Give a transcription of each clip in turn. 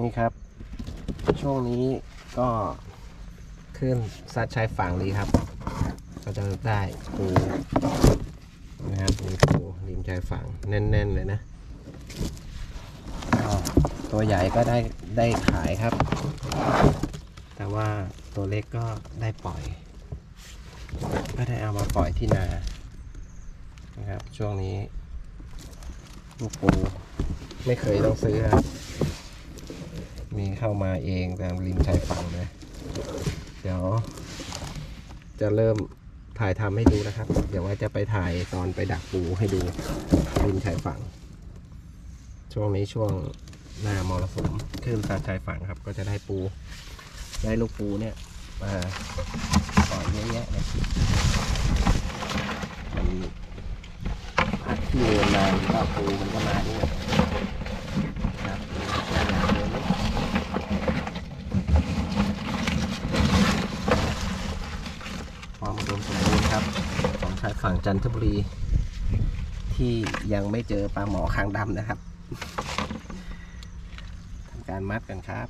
นี่ครับ ช่วงนี้ก็ขึ้นซัดชายฝั่งดีครับ ก็จะได้ปูนะครับมีปูริมชายฝั่งแน่น ๆ เลยนะตัวใหญ่ก็ได้ได้ขายครับ แต่ว่าตัวเล็กก็ได้ปล่อย ก็ได้เอามาปล่อยที่นานะครับ ช่วงนี้ลูกปูไม่เคยต้องซื้อครับ มีเข้ามาเองตามริมชายฝั่งเลยเดี๋ยว จะเริ่มถ่ายทำให้ดูนะครับ เดี๋ยวว่าจะไปถ่ายตอนไปดักปูให้ดูริมชายฝั่ง ช่วงนี้ช่วงหน้ามรสุมขึ้นซัดชายฝั่งครับ ก็จะได้ปู ได้ลูกปูเนี่ยมาปล่อยเยอะแยะเลยมันพักที่นมานก็ปูมันก็มาด้วยครับตัวอย่างเดียวนี้ความอุดมสมบูรณ์ครับ ของชาย ฝั่งจันทบุรี ที่ยังไม่เจอปลาหมอคางดำนะครับทำการมัดกันครับ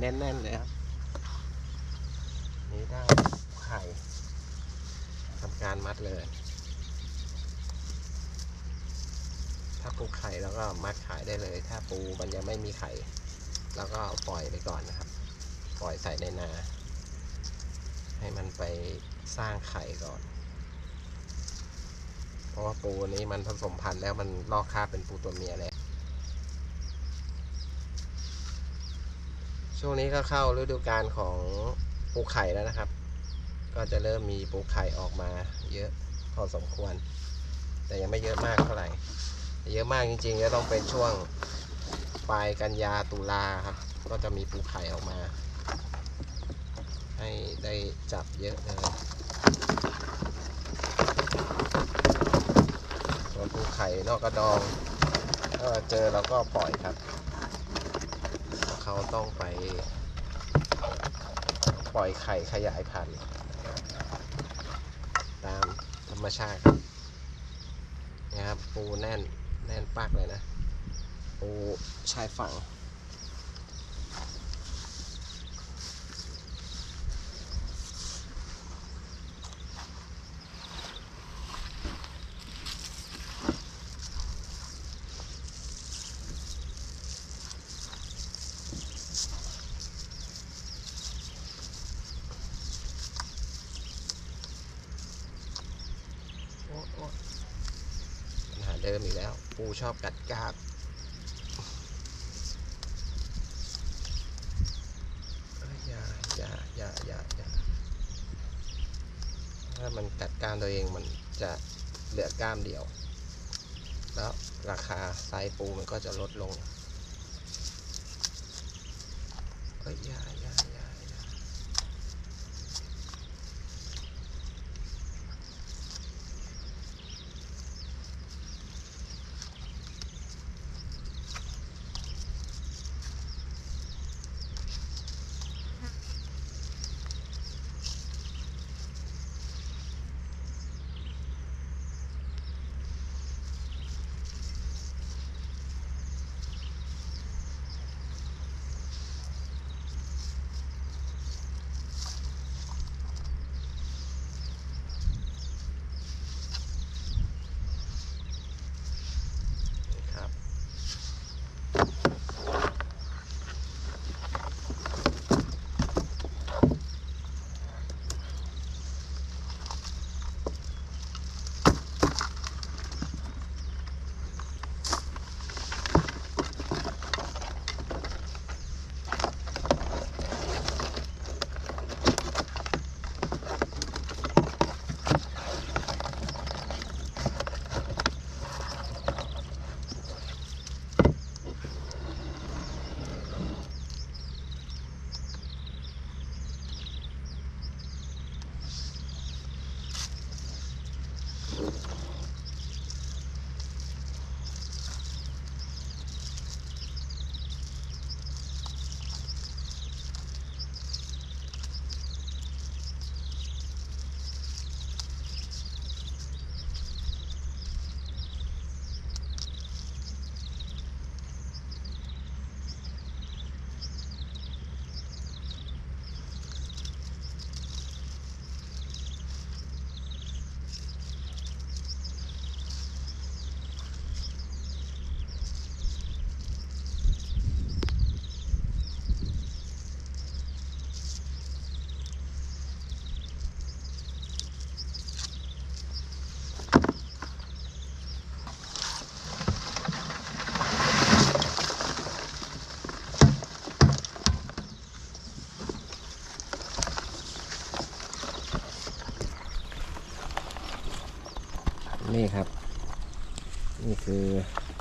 แน่นๆเลยครับ นี่ได้ไข่ทำการมัดเลย ถ้าปูไข่แล้วก็มัดขายได้เลย ถ้าปูมันยังไม่มีไข่ แล้วก็เอาปล่อยไปก่อนนะครับ ปล่อยใส่ในนา ให้มันไปสร้างไข่ก่อน เพราะว่าปูนี้มันผสมพันธุ์แล้วมันลอกคาบเป็นปูตัวเมียแล้ว ช่วงนี้ก็เข้าฤดูกาลของปูไข่แล้วนะครับ ก็จะเริ่มมีปูไข่ออกมาเยอะพอสมควร แต่ยังไม่เยอะมากเท่าไหร่ เยอะมากจริงๆก็ต้องเป็นช่วงปลายกันยาตุลาครับ ก็จะมีปูไข่ออกมา ให้ได้จับเยอะเลยตัวปูไข่นอกกระดองถ้าเจอเราก็ปล่อยครับ เราต้องไป ปล่อยไข่ขยายพันธุ์ตามธรรมชาติครับนะครับปูแน่นแน่นปักเลยนะปูชายฝั่ง ปัญหาเดิมอีกแล้ว ปูชอบกัดกาบอย่าอย่าอย่าอย่าอย่าถ้ามันกัดกล้ามตัวเองมันจะเหลือกล้ามเดียว แล้วราคาไซส์ปูมันก็จะลดลง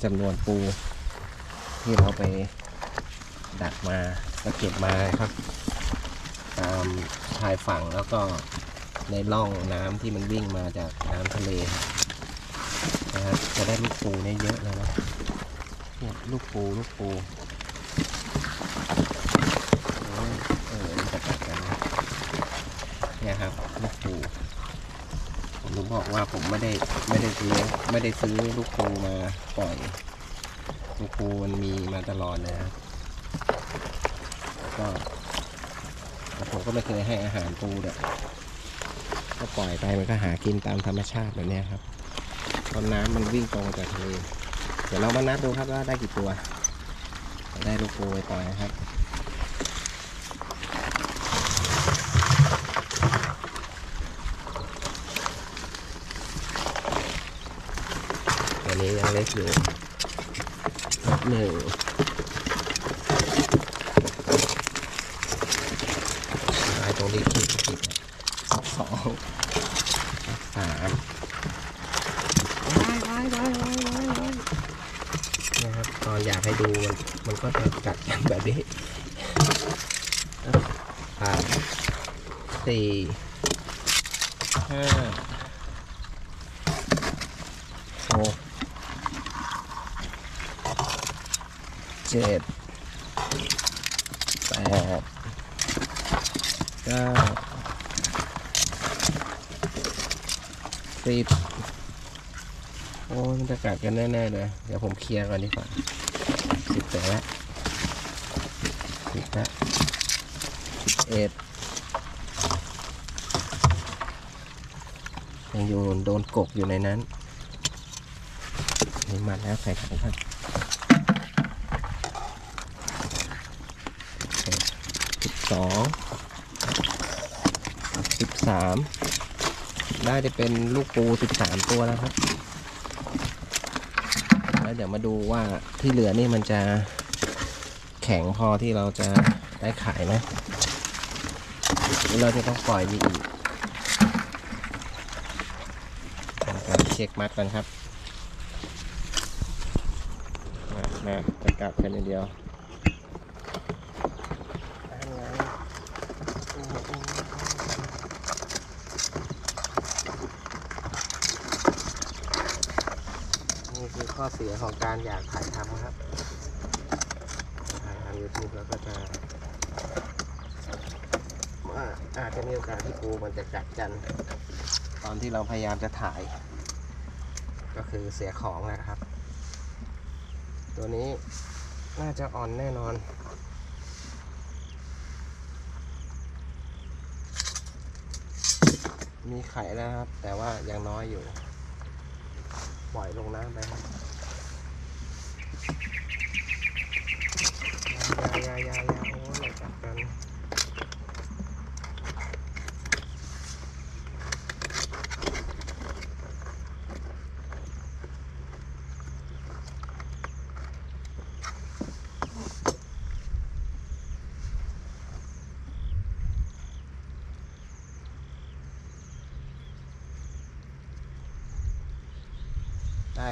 จำนวนปูที่เราไปดักมาแล้วเก็บมาครับ ตามชายฝั่งแล้วก็ในร่องน้ำที่มันวิ่งมาจากน้ำทะเลนะครับจะได้ลูกปูเนี่ยเยอะเลยนะลูกปูลูกปูโอ้ยเออมันจะกัดกันนะเนี่ยครับลูกปู ผมถึง บอกว่าผมไม่ได้ไม่ได้ซื้อไม่ได้ซื้อลูกปูมาปล่อย ลูกปูมันมีมาตลอดเลยครับก็ผมก็ไม่เคยให้อาหารปูเด็กก็ปล่อยไปมันก็หากินตามธรรมชาติแบบนี้ครับตอนน้ำมันวิ่งตรงจากทะเลเดี๋ยวเรามานับดูครับว่าได้กี่ตัว ได้ลูกปูไปปล่อยนะครับ นี้ยังเล็กอยู่หนึ่งลายตรงนี้ขีดขีดสองสามว้ายว้ายว้ายว้ายว้ายว้ายนะครับตอนอยากให้ดูมันมันก็จะกัดกันแบบนี้สามสี่ห้าหก เจ็ด แปดเก้าสิบโอ้มันจะกัดกันแน่ๆเลย เดี๋ยวผมเคลียร์ก่อนดีกว่าสิบแปดแล้วสิบแล้วสิบเอ็ดยังอยู่โดนกกอยู่ในนั้นนี่มันแล้วใส่ถังครับ สองสิบสามได้จะเป็นลูกปูสิบสามตัวแล้วครับ แล้วเดี๋ยวมาดูว่าที่เหลือนี่มันจะแข็งพอที่เราจะได้ขายไหมหรือเราจะต้องปล่อยมีอีกการเช็คมัดกันครับมาจะกลับกันอย่างเดียว นี่คือข้อเสียของการอยากถ่ายทำครับถ่ายทำ YouTube แล้วก็จะว่าอาจจะมีโอกาสที่ปูมันจะกัดกัน ตอนที่เราพยายามจะถ่าย ก็คือเสียของนะครับ ตัวนี้น่าจะอ่อนแน่นอน มีไข่แล้วครับ แต่ว่ายังน้อยอยู่ ปล่อยลงน้ำไปครับยายายายาโอ้ยจับกัน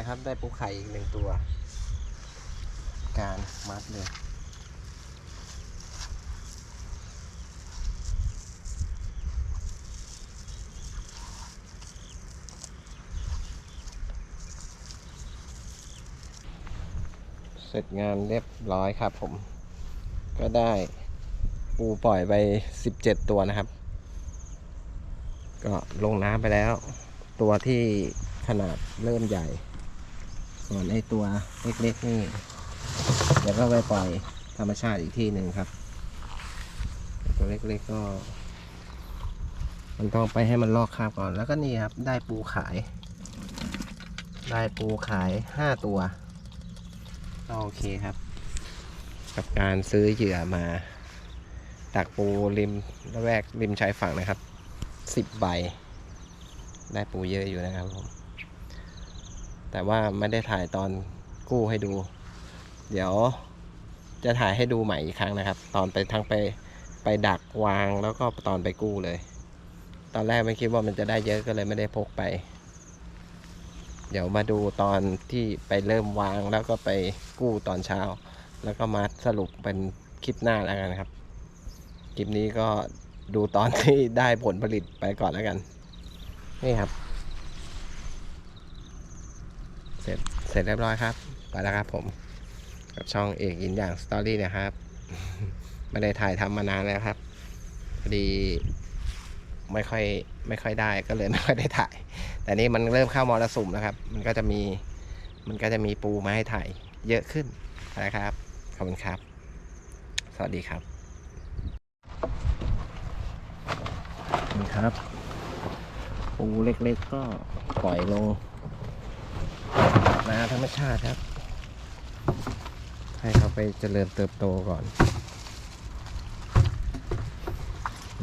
ครับ ได้ปูไข่อีกหนึ่งตัว การมัดเลยเสร็จงานเรียบร้อยครับผม ก็ได้ปูปล่อยไป 17 ตัวนะครับ ก็ลงน้ำไปแล้ว ตัวที่ขนาดเริ่มใหญ่ ส่วนไอตัวเล็กๆนี่เดี๋ยวก็ไปปล่อยธรรมชาติอีกที่หนึ่งครับ ตัวเล็กๆก็ มันต้องไปให้มันลอกคราบก่อนแล้วก็นี่ครับ ได้ปูขาย ได้ปูขายห้าตัวโอเคครับ กับการซื้อเหยื่อมาตักปูริมละแวกริมชายฝั่งนะครับสิบใบ ได้ปูเยอะอยู่นะครับผม แต่ว่าไม่ได้ถ่ายตอนกู้ให้ดู เดี๋ยวจะถ่ายให้ดูใหม่อีกครั้งนะครับ ตอนไปทั้งไปไปดักวางแล้วก็ตอนไปกู้เลย ตอนแรกไม่คิดว่ามันจะได้เยอะก็เลยไม่ได้พกไป เดี๋ยวมาดูตอนที่ไปเริ่มวางแล้วก็ไปกู้ตอนเช้า แล้วก็มาสรุปเป็นคลิปหน้าแล้วกันครับ คลิปนี้ก็ดูตอนที่ได้ผลผลิตไปก่อนแล้วกัน นี่ครับ เสร็จเสร็จเรียบร้อยครับ ไปแล้วครับผม กับช่องเอกอินอย่างสตอรี่นะครับ ไม่ได้ถ่ายทำมานานแล้วครับ พอดีไม่ค่อยไม่ค่อยได้ก็เลยไม่ค่อยได้ถ่าย แต่นี่มันเริ่มเข้ามรสุมแล้วครับ มันก็จะมีมันก็จะมีปูมาให้ถ่ายเยอะขึ้นนะครับ ขอบคุณครับ สวัสดีครับนี่ครับ ปูเล็กๆก็ปล่อยลง นาธรรมชาติครับ ให้เขาไปเจริญเติบโตก่อน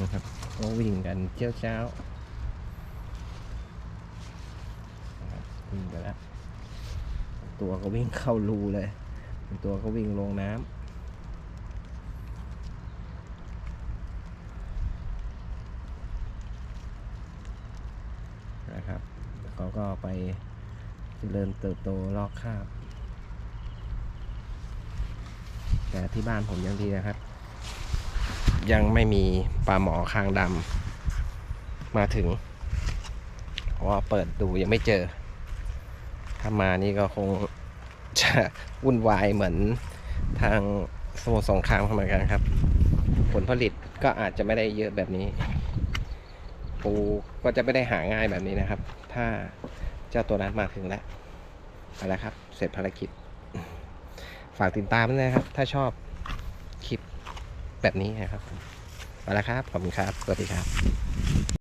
นะครับก็วิ่งกันเจ้าเช้านะครับวิ่งไปแล้ว ตัวก็วิ่งเข้ารูเลย ตัวก็วิ่งลงน้ำนะครับเขาก็ไป จริญเติบโตลอกคราบ แต่ที่บ้านผมยังดีนะครับ ยังไม่มีปลาหมอคางดำมาถึง เพราะว่าเปิดดูยังไม่เจอ ถ้ามานี่ก็คงจะวุ่นวายเหมือนทางสมุทรสงครามเข้ามากันครับ ผลผลิตก็อาจจะไม่ได้เยอะแบบนี้ ปูก็จะไม่ได้หาง่ายแบบนี้นะครับ ถ้า เจ้าตัวนั้นมาถึงแล้วไปแล้วครับ เสร็จภารกิจ ฝากติดตามด้วยนะครับ ถ้าชอบคลิปแบบนี้นะครับไปแล้วครับ ขอบคุณครับ สวัสดีครับ